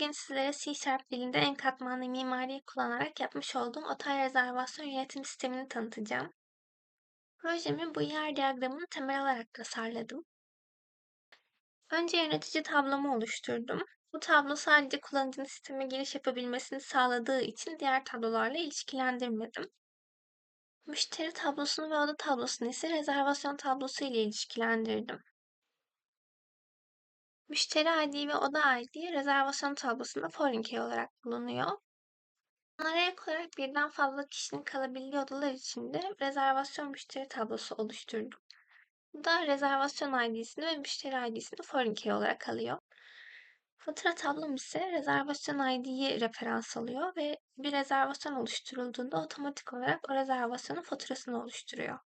bugün sizlere C Sharp dilinde en katmanlı mimariyi kullanarak yapmış olduğum otel rezervasyon yönetim sistemini tanıtacağım. Projemi bu yer diyagramını temel alarak tasarladım. Önce yönetici tablomu oluşturdum. Bu tablo sadece kullanıcının sisteme giriş yapabilmesini sağladığı için diğer tablolarla ilişkilendirmedim. Müşteri tablosunu ve oda tablosunu ise rezervasyon tablosu ile ilişkilendirdim. Müşteri ID ve oda ID rezervasyon tablosunda foreign key olarak bulunuyor. Bunlara ek olarak birden fazla kişinin kalabildiği odalar için de rezervasyon müşteri tablosu oluşturdum. Bu da rezervasyon ID'sini ve müşteri ID'sini foreign key olarak alıyor. Fatura tablom ise rezervasyon ID'yi referans alıyor ve bir rezervasyon oluşturulduğunda otomatik olarak o rezervasyonun faturasını oluşturuyor.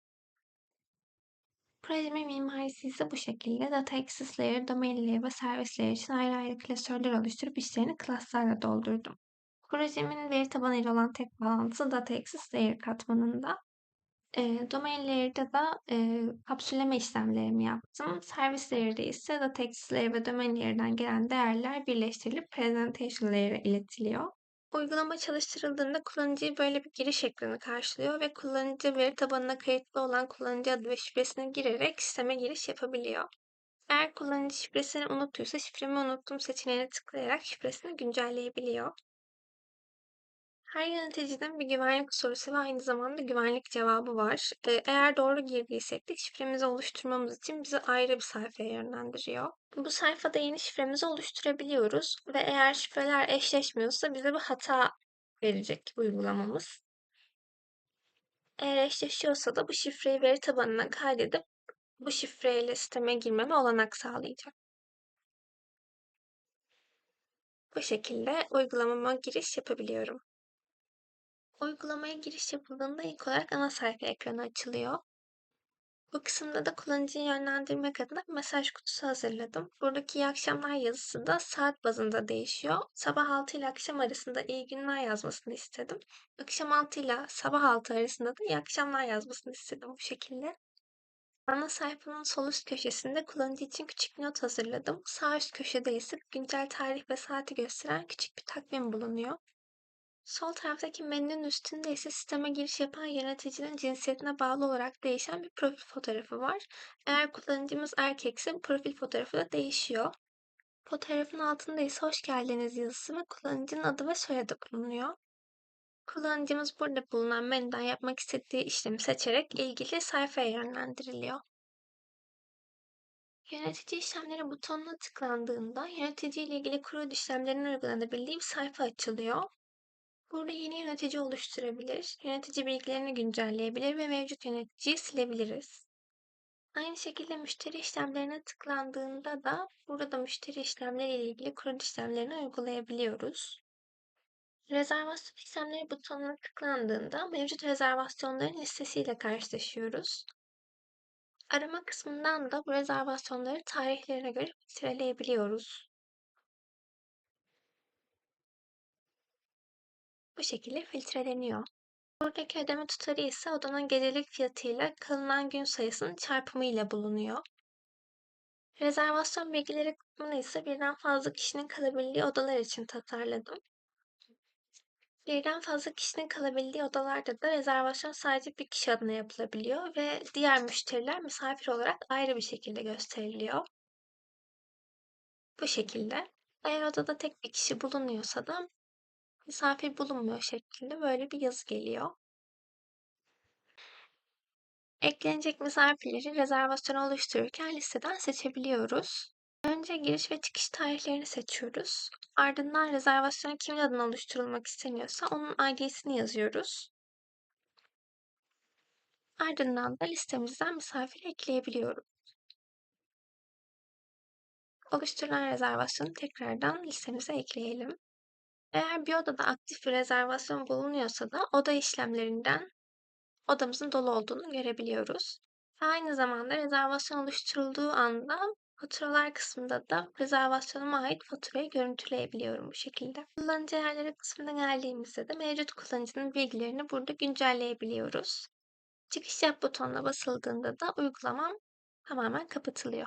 Projemin mimarisi ise bu şekilde. Data Access Layer, Domain Layer ve Service Layer için ayrı ayrı klasörler oluşturup içlerini klaslarla doldurdum. Projemin veri tabanıyla olan tek bağlantısı Data Access Layer katmanında. E, domain Layer'da da e, kapsülleme işlemlerimi yaptım. Service Layer'da ise Data Access Layer ve Domain Layer'dan gelen değerler birleştirilip Presentation Layer'a iletiliyor. Uygulama çalıştırıldığında kullanıcıyı böyle bir giriş ekranı karşılıyor ve kullanıcı veri tabanına kayıtlı olan kullanıcı adı ve şifresini girerek sisteme giriş yapabiliyor. Eğer kullanıcı şifresini unuttuysa şifremi unuttum seçeneğine tıklayarak şifresini güncelleyebiliyor. Her yöneticinin bir güvenlik sorusu ve aynı zamanda güvenlik cevabı var. Ee, eğer doğru girdiysek de şifremizi oluşturmamız için bizi ayrı bir sayfaya yönlendiriyor. Bu sayfada yeni şifremizi oluşturabiliyoruz ve eğer şifreler eşleşmiyorsa bize bir hata verecek uygulamamız. Eğer eşleşiyorsa da bu şifreyi veri tabanına kaydedip bu şifreyle sisteme girmeme olanak sağlayacak. Bu şekilde uygulamama giriş yapabiliyorum. Uygulamaya giriş yapıldığında ilk olarak ana sayfa ekranı açılıyor. Bu kısımda da kullanıcıyı yönlendirmek adına bir mesaj kutusu hazırladım. Buradaki iyi akşamlar yazısı da saat bazında değişiyor. Sabah 6 ile akşam arasında iyi günler yazmasını istedim. Akşam 6 ile sabah 6 arasında da iyi akşamlar yazmasını istedim bu şekilde. Ana sayfanın sol üst köşesinde kullanıcı için küçük bir not hazırladım. Sağ üst köşede ise güncel tarih ve saati gösteren küçük bir takvim bulunuyor. Sol taraftaki menünün üstünde ise sisteme giriş yapan yöneticinin cinsiyetine bağlı olarak değişen bir profil fotoğrafı var. Eğer kullanıcımız erkekse profil fotoğrafı da değişiyor. Fotoğrafın altında ise hoş geldiniz yazısı ve kullanıcının adı ve soyadı bulunuyor. Kullanıcımız burada bulunan menüden yapmak istediği işlemi seçerek ilgili sayfaya yönlendiriliyor. Yönetici işlemleri butonuna tıklandığında yönetici ile ilgili kurul işlemlerinin uygulanabildiği bir sayfa açılıyor. Burada yeni yönetici oluşturabilir, yönetici bilgilerini güncelleyebilir ve mevcut yöneticiyi silebiliriz. Aynı şekilde müşteri işlemlerine tıklandığında da burada müşteri işlemleri ile ilgili kurul işlemlerini uygulayabiliyoruz. Rezervasyon işlemleri butonuna tıklandığında mevcut rezervasyonların listesiyle karşılaşıyoruz. Arama kısmından da bu rezervasyonları tarihlerine göre filtreleyebiliyoruz. Bu şekilde filtreleniyor. Buradaki ödeme tutarı ise odanın gecelik fiyatıyla kalınan gün sayısının çarpımı ile bulunuyor. Rezervasyon bilgileri kısmını ise birden fazla kişinin kalabildiği odalar için tasarladım. Birden fazla kişinin kalabildiği odalarda da rezervasyon sadece bir kişi adına yapılabiliyor ve diğer müşteriler misafir olarak ayrı bir şekilde gösteriliyor. Bu şekilde. Eğer odada tek bir kişi bulunuyorsa da misafir bulunmuyor şeklinde böyle bir yazı geliyor. Eklenecek misafirleri rezervasyon oluştururken listeden seçebiliyoruz. Önce giriş ve çıkış tarihlerini seçiyoruz. Ardından rezervasyonu kimin adına oluşturulmak isteniyorsa onun ID'sini yazıyoruz. Ardından da listemizden misafir ekleyebiliyoruz. Oluşturulan rezervasyonu tekrardan listemize ekleyelim. Eğer bir odada aktif bir rezervasyon bulunuyorsa da oda işlemlerinden odamızın dolu olduğunu görebiliyoruz. Aynı zamanda rezervasyon oluşturulduğu anda faturalar kısmında da rezervasyonuma ait faturayı görüntüleyebiliyorum bu şekilde. Kullanıcı ayarları kısmına geldiğimizde de mevcut kullanıcının bilgilerini burada güncelleyebiliyoruz. Çıkış yap butonuna basıldığında da uygulamam tamamen kapatılıyor.